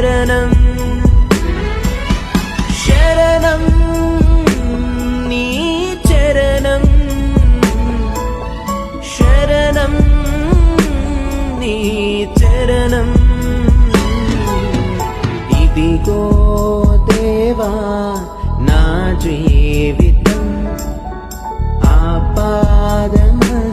చరణం శరణం నీ చరణం శరణం నీ చరణం ఇదిగో దేవా నా జీవితం